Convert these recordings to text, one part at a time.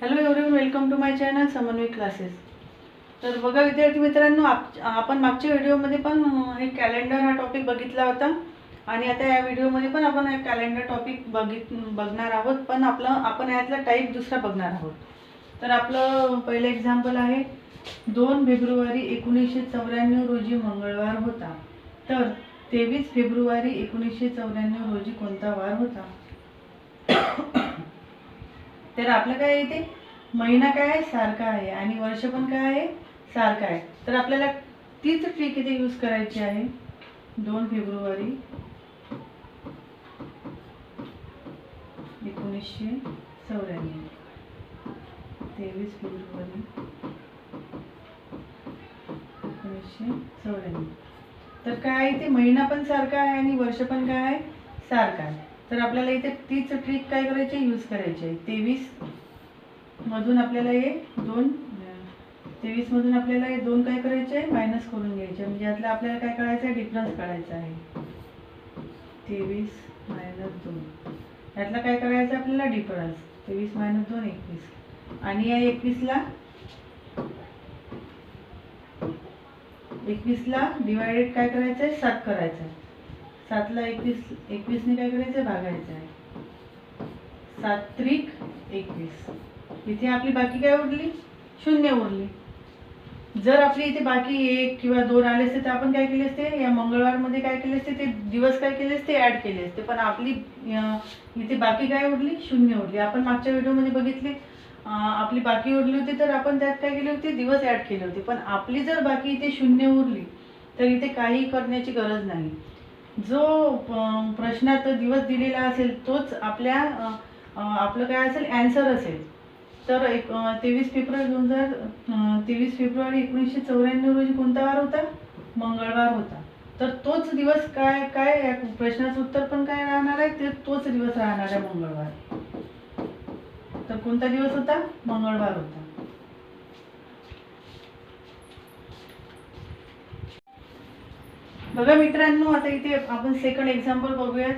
Hello एवढं welcome to my channel Samanvay classes तर बघा विद्यार्थी मित्रांनो आप आपण मागच्या व्हिडिओमध्ये पण हे कॅलेंडर हा टॉपिक बघितला होता. आणि आता या व्हिडिओमध्ये पण आपण हा कॅलेंडर टॉपिक बघित बघणार आहोत. पण आपलं आपण यातला टाईप दुसरा बघणार आहोत. तर आपलं पहिलं एक्झाम्पल आहे दोन फेब्रुवारी एकोणीसशे चौऱ्याण्णव रोजी मंगळवार होता. तर तेवीस फेब्रुवारी एकोणीसशे चौऱ्याण्णव रोजी कोणता वार होता? तर आपलं काय येते महिना काय आहे? सारखा आहे. आणि वर्ष पण काय आहे? सारखं आहे. तर आपल्याला तीच ट्रिक इथे यूज करायची आहे. दोन फेब्रुवारी एकोणीसशे चौऱ्याण्णव. तेवीस फेब्रुवारी एकोणीसशे चौऱ्याण्णव. तर काय आहे ते? महिना पण सारखा आहे आणि वर्ष पण काय आहे? सारखा आहे. तर आपल्याला इथे तीच ट्रिक काय करायची? यूज करायची आहे. तेवीस मधून आपल्याला हे दोन तेवीस मधून आपल्याला हे दोन काय करायचे? आहे मायनस करून घ्यायचे. म्हणजे यातला आपल्याला काय करायचं आहे? डिफरन्स काढायचा आहे. तेवीस मायनस दोन. यातला काय करायचं आहे आपल्याला? डिफरन्स तेवीस मायनस दोन एकवीस. आणि या एकवीसला एकवीसला डिवायडेड काय करायचं आहे? सात करायचं आहे. सातला एकवीस एकवीसने काय करायचं आहे भागायचं आहे सात त्रिक एकवीस. इथे आपली बाकी काय उरली? शून्य उरली. जर आपली इथे बाकी एक किंवा दोन आले असते तर आपण काय केले असते? या मंगळवारमध्ये काय केले असते? ते दिवस काय केले असते? ॲड केले असते. पण आपली इथे बाकी काय उरली? शून्य उरली. आपण मागच्या व्हिडिओमध्ये बघितले. आपली बाकी उरली होती तर आपण त्यात काय केले होते? दिवस ॲड केले होते. पण आपली जर बाकी इथे शून्य उरली तर इथे काही करण्याची गरज नाही. जो प्रश्नात दिवस दिलेला असेल तोच आपल्या आपलं काय असेल ॲन्सर असेल. तर एक तेवीस फेब्रुवारी दोन हजार तेवीस फेब्रुवारी एकोणीसशे चौऱ्याण्णव रोजी कोणता वार होता? मंगळवार होता. तर तोच दिवस काय काय या प्रश्नाचं उत्तर पण काय राहणार आहे? ते तोच दिवस राहणार आहे मंगळवार. तर कोणता दिवस होता? मंगळवार होता. बघा मित्रांनो आता इथे आपण सेकंड एक्झाम्पल बघूयात.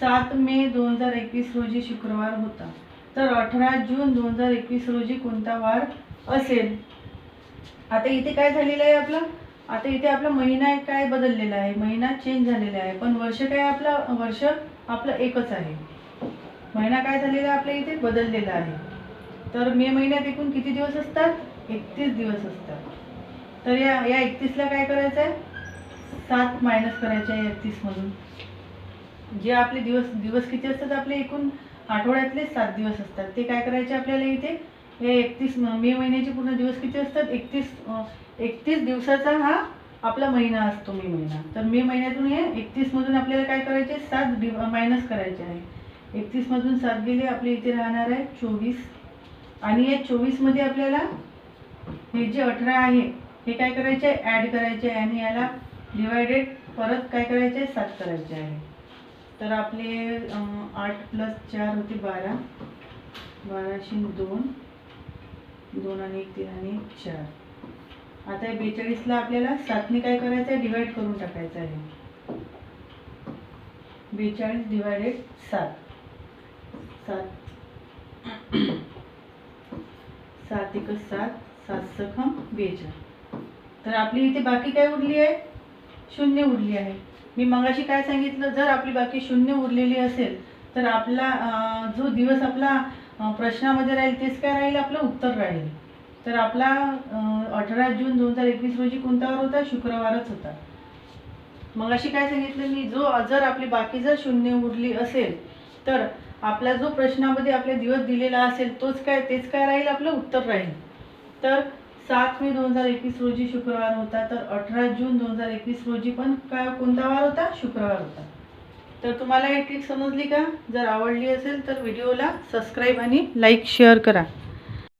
सात मे दोन हजार एकवीस रोजी शुक्रवार होता. तर अठरा जून दोन हजार एकवीस रोजी कोणता वार असेल? आता इथे काय झालेलं आहे आपलं? आता इथे आपला महिना काय बदललेला आहे? महिना चेंज झालेला आहे. पण वर्ष काय आपला? वर्ष आपलं एकच आहे. महिना काय झालेला आहे आपल्या इथे? बदललेला आहे. तर मे महिन्यात एकूण किती दिवस असतात? एकतीस दिवस असतात. तर या या एकतीसला काय करायचं आहे सात मायनस करायचे आहे एकतीसमधून जे आपले दिवस दिवस किती असतात आपले एकूण? आठवड्यातले सात दिवस असतात. ते काय करायचे आपल्याला इथे? हे एकतीस मे महिन्याचे पूर्ण दिवस किती असतात? एकतीस एकतीस दिवसाचा हा आपला महिना असतो मे महिना. तर मे महिन्यातून हे एकतीसमधून आपल्याला काय करायचे? सात डि मायनस करायचे आहे. एकतीसमधून सात गेले आपले इथे राहणार आहे चोवीस. आणि या चोवीसमध्ये आपल्याला हे जे अठरा आहे हे काय करायचे? आहे ॲड करायचे आहे. आणि याला डिवायडेड परत काय करायचे? आहे सात करायचे आहे. तर आपले आठ प्लस चार होते बारा. बाराशे दोन. दोन आणि एक तीन आणि चार. आता या बेचाळीसला आपल्याला सातने काय करायचं आहे? डिवाइड करून टाकायचं आहे. बेचाळीस डिवायडेड सात. सात. सात एक सात. सात सखम बेचाळ तर आपली इथे बाकी काय उरली आहे? शून्य उरली आहे. मी मगाशी काय सांगितलं? जर आपली बाकी शून्य उरलेली असेल तर आपला जो दिवस आपला प्रश्नामध्ये राहील तेच काय राहील? आपलं उत्तर राहील. तर आपला अठरा जून दोन हजार एकवीस रोजी कोणतावर होता? शुक्रवारच होता. मगाशी काय सांगितलं मी? जो जर आपली बाकी जर शून्य उरली असेल तर आपला जो प्रश्नामध्ये आपले दिवस दिलेला असेल तोच काय तेच काय राहील? आपलं उत्तर राहील. तर सात मे दोन हजार एकवीस रोजी शुक्रवार होता तर अठरा जून दोन हजार एकवीस रोजी पण काय कोणता वार होता? शुक्रवार होता. तर तुम्हाला ही ट्रिक समजली का? जर आवडली असेल तर व्हिडिओला सबस्क्राईब आणि लाईक शेअर करा.